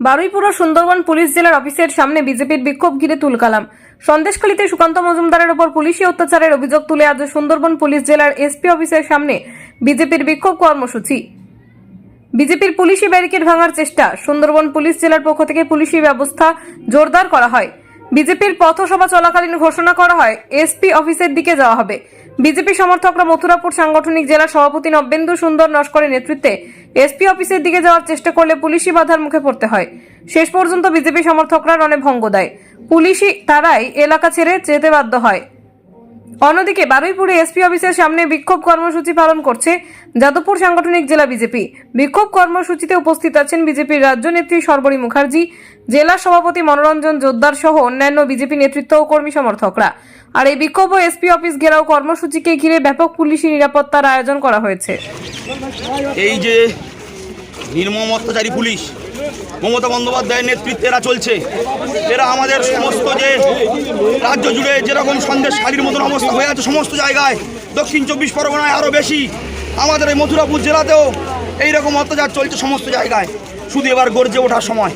Baruipur Sundarban police জেলার অফিসের সামনে বিজেপির বিক্ষোভ ঘিরে তুলকালাম। সন্দেশখালীতে সুকান্ত মজুমদারের ওপর পুলিশি অত্যাচারের অভিযোগ তুলে আজ সুন্দরবন পুলিশ জেলার এসপি অফিসের সামনে বিজেপির বিক্ষোভ কর্মসূচি। বিজেপির পুলিশি ব্যারিকেড ভাঙার চেষ্টা সুন্দরবন পুলিশ জেলার পক্ষ থেকে পুলিশি ব্যবস্থা জোরদার করা হয়। বিজেপির পথসভা চলাকালীন ঘোষণা করা হয়, এসপি অফিসের দিকে যাওয়া হবে। বিজেপি সমর্থকরা মথুরাপুর সাংগঠনিক জেলা সভাপতি নব্যেন্দু সুন্দর নস্করের নেতৃত্বে এসপি অফিসের দিকে যাওয়ার চেষ্টা করলে পুলিশি বাধার মুখে পড়তে হয়। শেষ পর্যন্ত বিজেপি সমর্থকরা রণে ভঙ্গ দেয়। পুলিশি তারাই এলাকা ছেড়ে যেতে বাধ্য হয়। অন্যদিকে বারুইপুরে এসপি অফিসের সামনে বিক্ষোভ কর্মসূচি পালন করছে যাদবপুর সাংগঠনিক জেলা বিজেপি। বিক্ষোভ কর্মসূচিতে উপস্থিত আছেন বিজেপির রাজ্য নেত্রী সর্বরী মুখার্জি, জেলা সভাপতি মনোরঞ্জন জোদ্দার সহ অন্যান্য বিজেপি নেতৃত্ব ও কর্মী সমর্থকরা। আর এই বিক্ষোভ ও এসপি অফিস ঘেরাও কর্মসূচিকে ঘিরে ব্যাপক পুলিশি নিরাপত্তার আয়োজন করা হয়েছে। এই যে নির্মম অত্যাচারী পুলিশ, মমতা বন্দ্যোপাধ্যায়ের নেতৃত্বে এরা চলছে। এরা আমাদের সমস্ত যে রাজ্য জুড়ে যেরকম সন্দেশ খালির মতন অবস্থা হয়ে আছে সমস্ত জায়গায়, দক্ষিণ চব্বিশ পরগনায় আরও বেশি, আমাদের এই মথুরাপুর জেলাতেও এইরকম অত্যাচার চলছে সমস্ত জায়গায়, শুধু এবার গর্জে ওঠার সময়।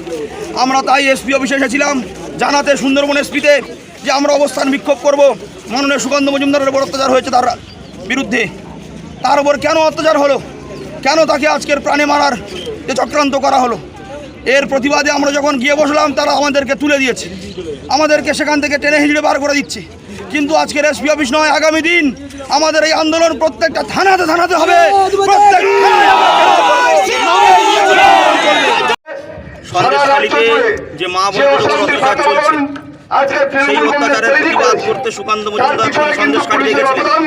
আমরা তাই এসপি অফিসে এসেছিলাম, জানাতে সুন্দরবন এসপিতে যে আমরা অবস্থান বিক্ষোভ করব। মাননীয় সুগন্ধ মজুমদারের উপর অত্যাচার হয়েছে তার বিরুদ্ধে। তার উপর কেন অত্যাচার হলো? কেন তাকে আজকের প্রাণে মারার যে চক্রান্ত করা হলো। এর প্রতিবাদে আমরা যখন গিয়ে বসলাম তারা আমাদেরকে তুলে দিয়েছে। আমাদেরকে সেখান থেকে টেনে হিঁচড়ে বার করে দিচ্ছে। কিন্তু আজকের এসপি অফিস নয় আগামী দিন আমাদের এই আন্দোলন প্রত্যেকটা থানাতে থানাতে হবে। যে মা অত্যাচার চলছে। সেই অত্যাচারের প্রতিবাদ করতে সুকান্ত মজুমদার সন্দেশখালী গেছিলেন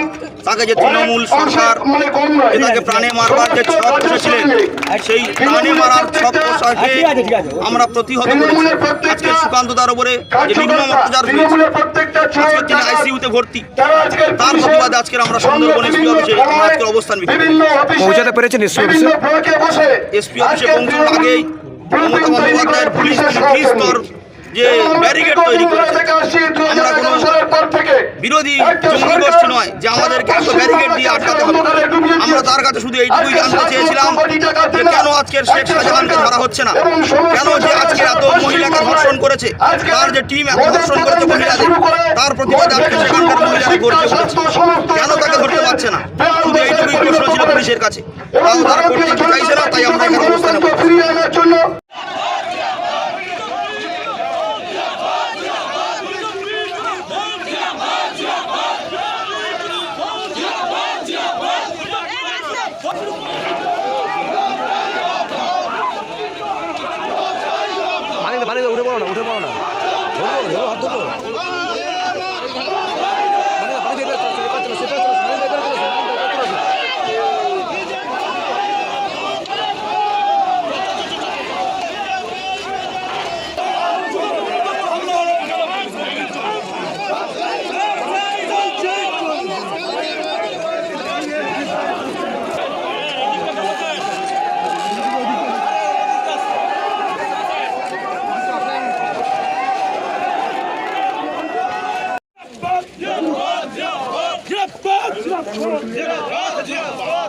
তাকে যে তৃণমূল সরকার তাকে প্রাণে মারবার যে ছক বসেছিলেন সেই প্রাণে মারার ছক বসাকে আমরা প্রতিহত করেছি। আজকে সুকান্ত তার উপরে যে নির্মম অত্যাচার হয়েছে আজকে তিনি আইসিইউতে ভর্তি। তার প্রতিবাদে আজকের আমরা সুন্দরবন এসপি অফিসে আমরা আজকের অবস্থান। পৌঁছাতে পেরেছেন এসপি অফিসে? এসপি অফিসে পৌঁছানোর আগেই মমতা বন্দ্যোপাধ্যায়ের পুলিশ ত্রিস্তর যে ব্যারিকেড তৈরি করেছে। আমরা কোনো বিরোধী জঙ্গি গোষ্ঠী নয় যে আমাদেরকে এত ব্যারিকেড দিয়ে আটকাতে হবে। আমরা তার কাছে শুধু এইটুকুই জানতে চেয়েছিলাম যে কেন আজকের শেখ শাহজাহানকে ধরা হচ্ছে না? কেন যে আজকে এত মহিলাকে ধর্ষণ করেছে? তার যে টিম এত ধর্ষণ করেছে মহিলাদের তার প্রতিবাদে আজকে সেখানকার মহিলারা গড়তে উঠেছে। কেন তাকে ধরতে পারছে না? শুধু এইটুকুই প্রশ্ন ছিল পুলিশের কাছে। তাও তারা করতে চাইছে না তাই আমরা এখানে অবস্থানে পানিতে উঠে পড়ো না উঠে পড়ো না ধরো, ধরো, হাত ধরো। পানিতে, পানিতে বের করো, সেটা করো, সেটা করো, পানিতে বের করো, পানিতে বের করো।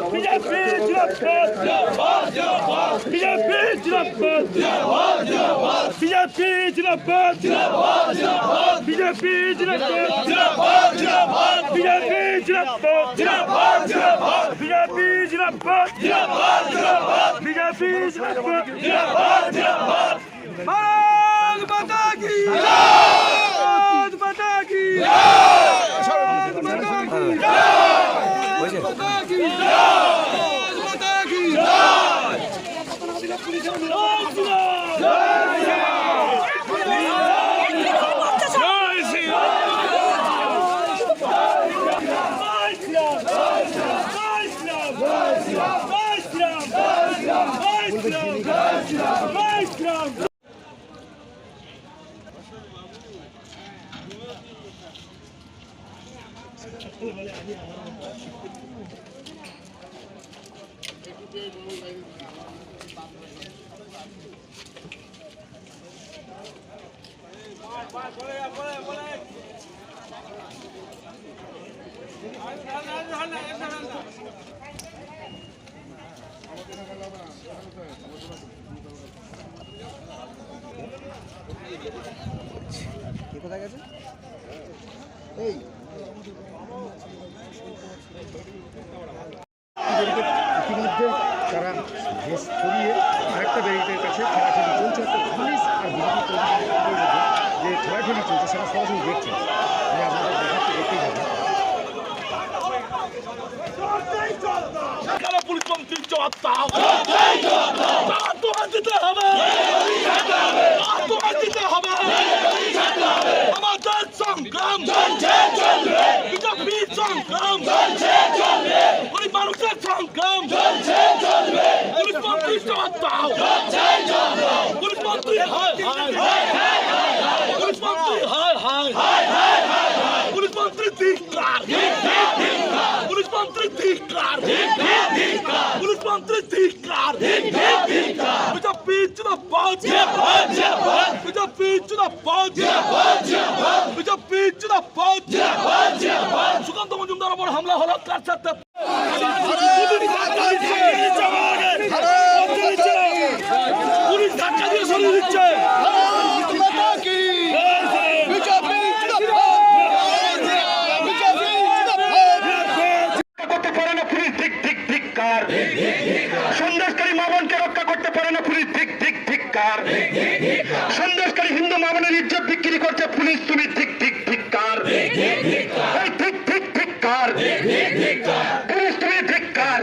বিজেপি কোথায় গেছে এই ইতিমধ্যে তারা ছড়িয়ে আরেকটা কাছে ঠেলাঠেলি চলছে। পুলিশ আর যে চলছে, সেটা সরাসরি হবে। আমাদের সংগ্রাম বিজেপি সংগ্রাম গরিব মানুষের সংগ্রাম পুলিশ মন্ত্রী জবাব দাও পুলিশ মন্ত্রী হায় হায় পুলিশ মন্ত্রী হায় হায় পুলিশ মন্ত্রী ধিক্কার পুলিশ মন্ত্রী ধিক্কার পুলিশ মন্ত্রী ধিক্কার বিজেপি জিন্দাবাদ বিজেপি জিন্দাবাদ বিজেপি জিন্দাবাদ সুকান্ত মজুমদার ওপর হামলা হলো কার সাথে পুলিশ ধাক্কা দিয়ে সরিয়ে দিচ্ছে করতে পারে না পুলিশ ঠিক ঠিক ধিক্কার সন্দেশকারী মামনকে রক্ষা করতে পারে না পুলিশ ঠিক ঠিক ধিক্কার সন্দেশকারী হিন্দু মামনের ইজ্জত বিক্রি করছে পুলিশ তুমি ঠিক ঠিক ধিক্কার এই ঠিক ঠিক ধিক্কার পুলিশ তুমি ধিক্কার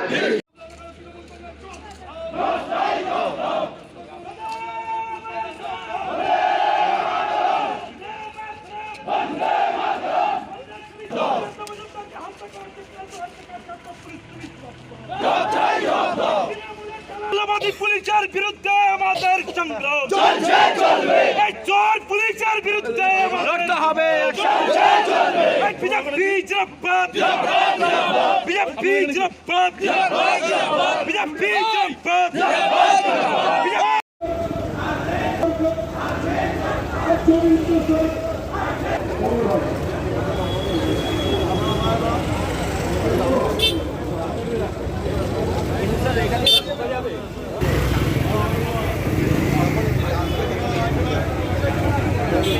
বাংলাবাদী পুলিশের বিরুদ্ধে সংগ্রাম এই চোর পুলিশের বিরুদ্ধে লড়তে হবে। বিজেপি জিন্দাবাদ বিজেপি জিন্দাবাদ বিজেপি জিন্দাবাদ বিজেপি সরকারের বিরুদ্ধে ভারতীয় জনতা পার্টির ইজ্জত লুণ্ঠনকারী বেহায়া তৃণমূল সরকারের বিরুদ্ধে ভারতীয় জনতা পার্টি লড়ছে আমাদের